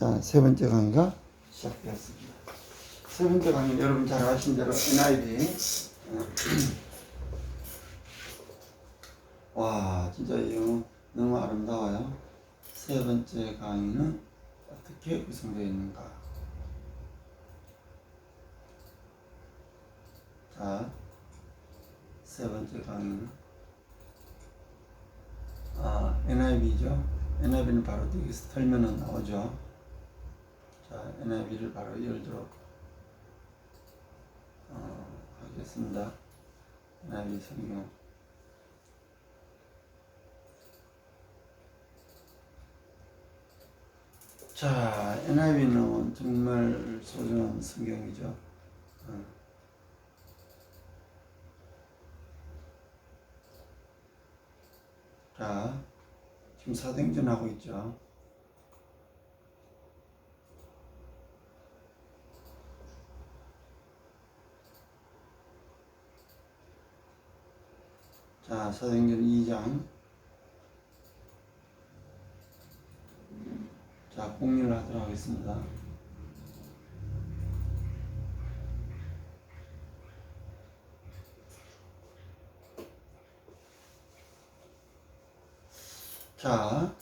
자, 세 번째 강의가 시작되었습니다. 세 번째 강의는 여러분 잘 아신 대로 NIV. 와, 진짜 이거 너무 아름다워요. 세 번째 강의는 어떻게 구성되어 있는가? 자, 세 번째 강의는 아, NIV죠. NIV는 바로 여기서 털면은 나오죠. 자, NIV를 바로 열도록 어, 하겠습니다. NIV 성경. 자, NIV는 정말 소중한 성경이죠. 어. 자, 지금 사도행전 하고 있죠. 자, 사도행전 2장. 자, 공유를 하도록 하겠습니다. 자,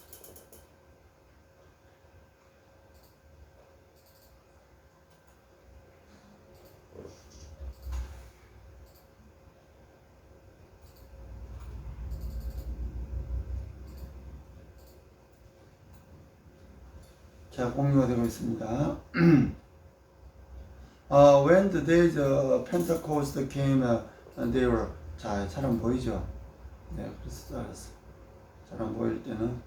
자, 공유가 되고 있습니다. 어, when the days of Pentecost came, uh, they were 자, 사람 보이죠? 네, 그래서 알았어. 사람 보일 때는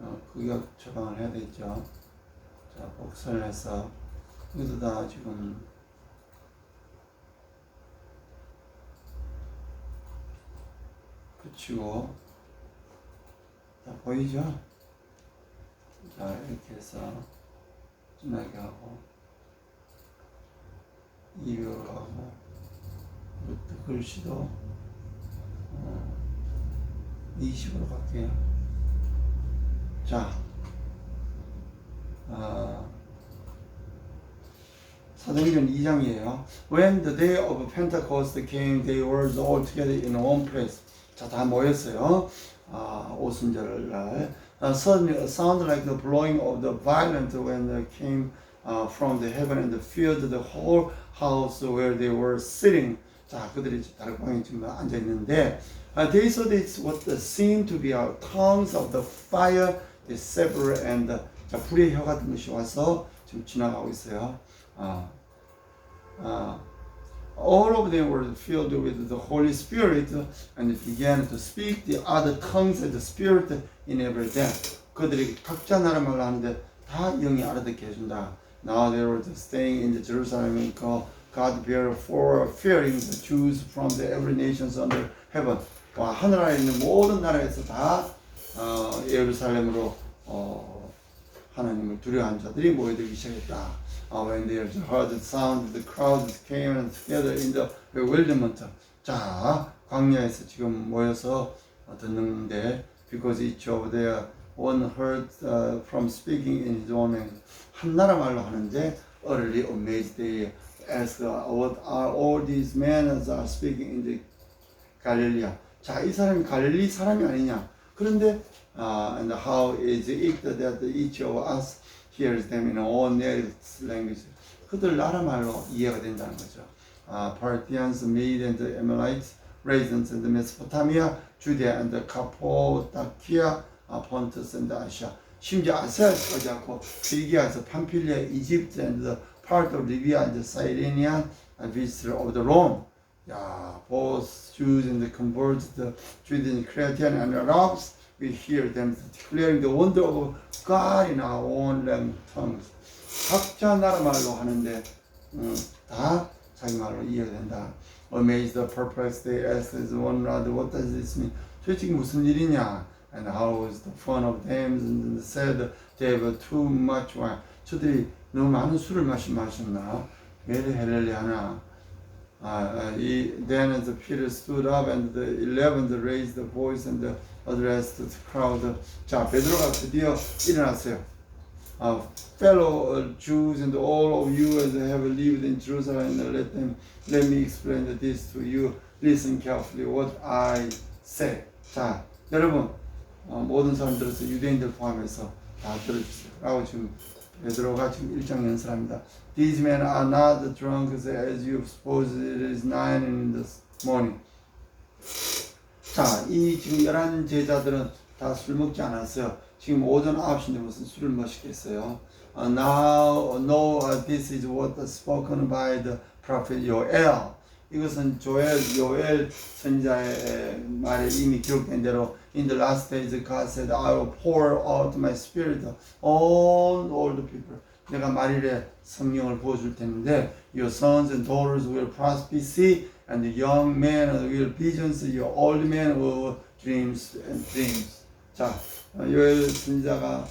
어, 구역 처방을 해야 되죠. 자, 복사를 해서 여기도 다 지금 붙이고 다 보이죠? 자, 이렇게 해서 진하게 하고 이별하고 이것도 글씨도 어, 이 식으로 갈게요. 자, 아, 사도행전 2장이에요. When the day of Pentecost came, they were all together in one place. 자, 다 모였어요. 아, 오순절 날. Uh, suddenly a sound like the blowing of the violent when it came uh, from the heaven and filled the whole house where they were sitting. 자, 그들이 다락방에 지금 앉아 있는데, uh, they saw this what seemed to be a tongues of the fire, the sever and uh, 자, 불의 혀 같은 것이 와서 지금 지나가고 있어요. 아, 아, all of them were filled with the Holy Spirit and began to speak the other tongues of the Spirit in every day. 그들이 각자 나라 말을 하는데 다 영이 알아듣게 해준다. Now they were staying in the Jerusalem and called God bear for fearing the Jews from the every nations under heaven. 와, 하늘 아래 있는 모든 나라에서 다 어, 예루살렘으로 어, 하나님을 두려워하는 자들이 모여들기 시작했다. Uh, when they heard the sound, the crowds came and together in the bewilderment. 자, 광야에서 지금 모여서 어, 듣는데 because each of their one heard uh, from speaking in his own language. 한 나라 말로 하는데 utterly amazed they asked uh, what are all these men are speaking in the 갈릴리아. 자, 이 사람이 갈릴리 사람이 아니냐? 그런데 uh, and how is it that each of us hears them in own native language? 그들 나라 말로 이해가 된다는 거죠. Uh, Parthians, Mede and Amorites, Raisins and Mesopotamia, Judea and Cappadocia, uh, Pontus and Asia. 심지어 아시아까지 않고 빌기아에서 판필리아, 이집트 and the part of Libya and the Cyrenian and visitor of the Rome. 야, both Jews and converts, the Judean, Cretan, and Arabs, we hear them declaring the wonder of God in our own language tongues. 각자 나라 말로 하는데 음, 다 자기 말로 이해가 된다. Amazed, perplexed, they asked one another, what does this mean? 도대체 무슨 일이냐? And how was the fun of them? And said they have too much wine. 저들이 너무 많은 술을 마시 마셨나? 왜 이래 헬렐리 하나? Uh, uh, he, then as Peter stood up and the eleven raised the voice and addressed the crowd. 자, 베드로가 드디어 일어났어요. uh, fellow uh, Jews and all of you as have lived in Jerusalem, let them let me explain this to you. Listen carefully what I say. 자, 여러분 어, 모든 사람들에서 유대인들 포함해서 다 들어주세요. 라고 지금 베드로가 지금 일장 연설합니다. These men are not drunk as you suppose it is nine in the morning. 자, 이 지금 열한 제자들은 다 술 먹지 않았어요. 지금 오전 9시인데 무슨 술을 마시겠어요? Uh, now, no, uh, this is what spoken by the prophet Joel. 이것은 조엘, 요엘 선자의 말에 이미 기록된 대로 In the last days God said, I will pour out my spirit on all the people. 내가 말일에 성령을 부어줄 텐데 Your sons and daughters will prophesy and the young men will visions, your old men will dreams and dreams. 자, 어, 요엘 선지자가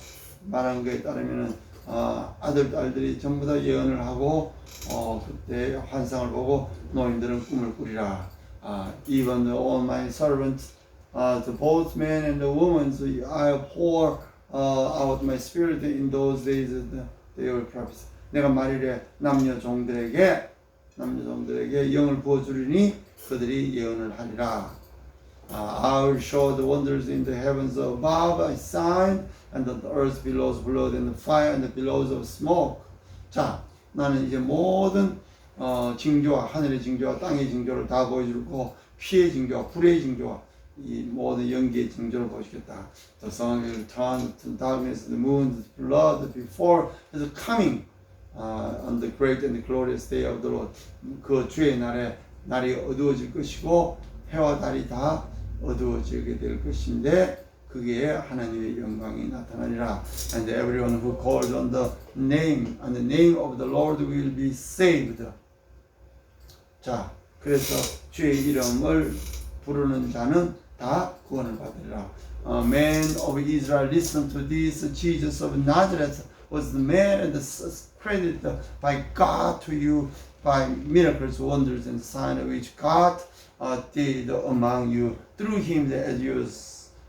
말한 것에 따르면은 어, 아들 딸들이 전부 다 예언을 하고 어, 그때 환상을 보고 노인들은 꿈을 꾸리라. 아, even the, all my servants, uh, the both men and the women, so I pour uh, out my spirit in those days. They will prophesy. 내가 말일에 남녀 종들에게 남녀 종들에게 영을 부어주리니 그들이 예언을 하리라. Uh, I will show the wonders in the heavens above a sign, and the earth below blood and fire and the billows of smoke. 자, 나는 이제 모든 어, 징조와 하늘의 징조와 땅의 징조를 다 보여주고 피의 징조와 불의 징조와 이 모든 연기의 징조를 보여주겠다. The sun will turn to darkness, the moon to blood before his coming uh, on the great and glorious day of the Lord. 그 주의 날에 날이 어두워질 것이고 해와 달이 다 어두워지게 될 것인데 그게 하나님의 영광이 나타나리라. And everyone who calls on the name and the name of the Lord will be saved. 자, 그래서 주의 이름을 부르는 자는 다 구원을 받으리라. A man of Israel, listen to this. Jesus of Nazareth was the man and the credited by God to you by miracles, wonders, and signs which God uh, did among you through him as you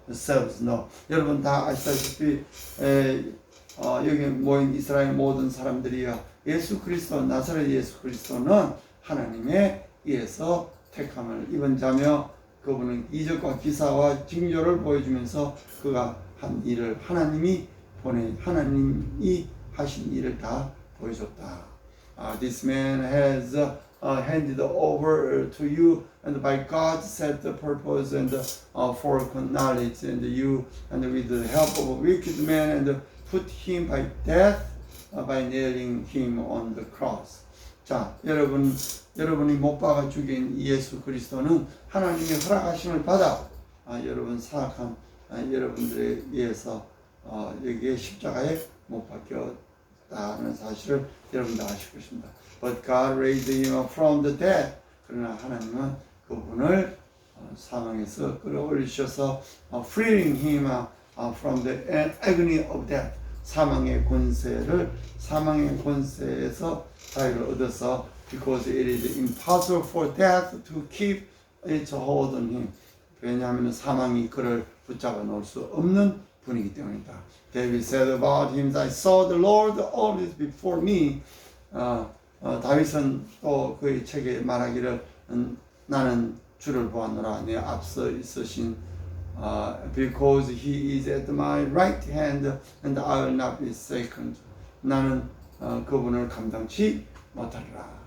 yourselves know. 여러분 다 아시다시피 에, 어, 여기 모인 이스라엘 모든 사람들이요 예수 그리스도 나사렛 예수 그리스도는 하나님의 의해서 택함을 입은 자며 그분은 이적과 기사와 징조를 보여주면서 그가 한 일을 하나님이 보내 하나님이 하신 일을 다 보여줬다. Uh, this man has uh, uh, handed over to you, and by God set the purpose and uh, for knowledge, and you, and with the help of a wicked man, and put him by death uh, by nailing him on the cross. 자, 여러분, 여러분이 못 박아 죽인 예수 그리스도는 하나님의 허락하심을 받아 아, 여러분 사악한 아, 여러분들에 의해서 어, 여기에 십자가에 못 박 혔다는 사실을 여러분도 아실 것입니다. But God raised him from the dead. 그러나 하나님은 그분을 어, 사망에서 끌어올리셔서 어, freeing him uh, uh, from the agony of death. 사망의 권세를 사망의 권세에서 자유를 얻어서 because it is impossible for death to keep its hold on him. 왜냐하면 사망이 그를 붙잡아 놓을 수 없는 분이기 때문이다. David said about him, I saw the Lord always before me. 어, 어, 다윗은 또 그의 책에 말하기를 음, 나는 주를 보았노라 내 앞서 있으신 uh, because he is at my right hand and I will not be shaken. 나는 어, 그분을 감당치 못하리라.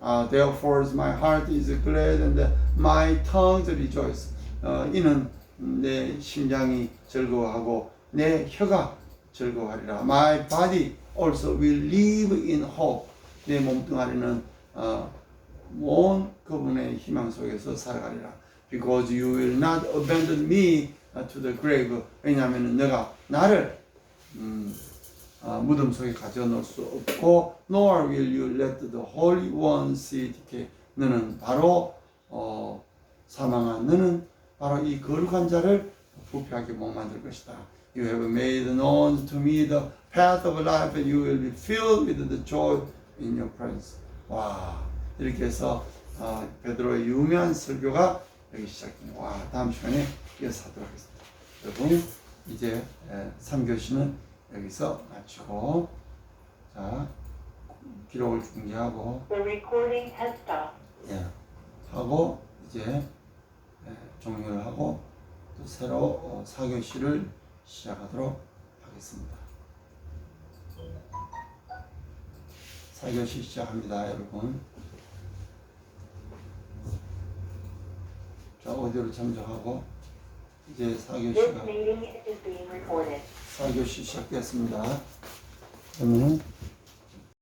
Uh, therefore my heart is glad and my tongue rejoice. 어, 이는 내 심장이 즐거워하고 내 혀가 즐거워하리라. My body also will live in hope. 내 몸뚱아리는 어, 온 그분의 희망 속에서 살아가리라. Because you will not abandon me to the grave. 왜냐하면 너가 나를 음, 어, 무덤 속에 가져놓을 수 없고 nor will you let the Holy One see decay. 너는 바로 어, 사망한 너는 바로 이 거룩한 자를 부패하게 못 만들 것이다. You have made known to me the path of life and you will be filled with the joy in your presence. 와 이렇게 해서 어, 베드로의 유명한 설교가 여기 시작됩니다. 와 다음 시간에 이어서 하도록 하겠습니다. 여러분 이제 3교시는 여기서 마치고 자 기록을 중지하고 The recording has stopped. 예, 하고 이제 예, 종료를 하고 또 새로 어, 4교시를 시작하도록 하겠습니다. 4교시 시작합니다, 여러분. 자, 오디오를 참조하고 이제 This 4교시가 meeting is being recorded. 4교시 시작됐습니다. 그러면